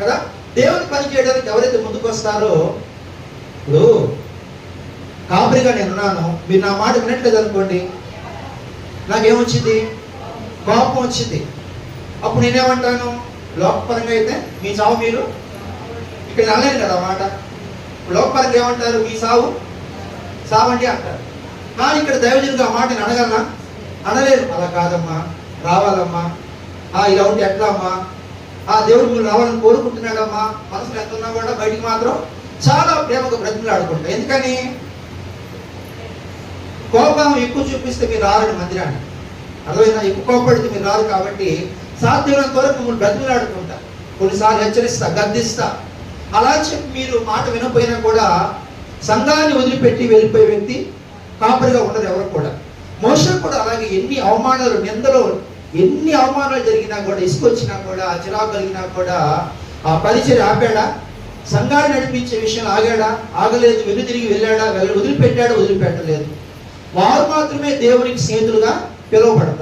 కదా? దేవుని పని చేయడానికి ఎవరైతే ముందుకు వస్తారో ఇప్పుడు కాపరిగా నేను ఉన్నాను మీరు నా మాట వినట్లేదు అనుకోండి నాకేమొచ్చింది? కోపం వచ్చింది. అప్పుడు నేనేమంటాను? లోకపరంగా అయితే మీ చావు మీరు ఇక్కడ అనలేను కదా మాట. లోకపరంగా ఏమంటారు? మీ సావు సావండి అంటారు. కానీ ఇక్కడ దైవజనుడు ఆ మాట నేను అనగలనా అనలేరు అలా కాదమ్మా. రావాలమ్మా. ఆ ఇలా ఉంటే ఎట్లా అమ్మా? ఆ దేవుడు మీరు రావాలని కోరుకుంటున్నాడమ్మా మనసులో ఎంత ఉన్నా కూడా బయటికి మాత్రం చాలా ప్రేమకు బ్రతిమలాడుకుంటా. ఎందుకని? కోపం ఎక్కువ చూపిస్తే మీరు రారని మందిరాన్ని. అర్థమైనా ఎక్కువ కోపడితే మీరు రారు కాబట్టి సాధ్యమైనంత వరకు మిమ్మల్ని బ్రతిమలాడుకుంటా. కొన్నిసార్లు హెచ్చరిస్తా గద్దిస్తా. అలా చెప్పి మీరు మాట వినపోయినా కూడా సంఘాన్ని వదిలిపెట్టి వెళ్ళిపోయే వ్యక్తి కాపరిగా ఉండరు ఎవరు కూడా. మోసం కూడా అలాగే ఎన్ని అవమానాలు నిందలు ఎన్ని అవమానాలు జరిగినా కూడా ఇసుకొచ్చినా కూడా చిరాకు కలిగినా కూడా ఆ పరిచయం ఆపాడా? సంఘాన్ని నడిపించే విషయం ఆగాడా? ఆగలేదు వెను తిరిగి వెళ్ళాడా? వెళ్ళ వదిలిపెట్టాడా? వదిలిపెట్టలేదు. వారు మాత్రమే దేవునికి స్నేహితులుగా పిలువబడతారు.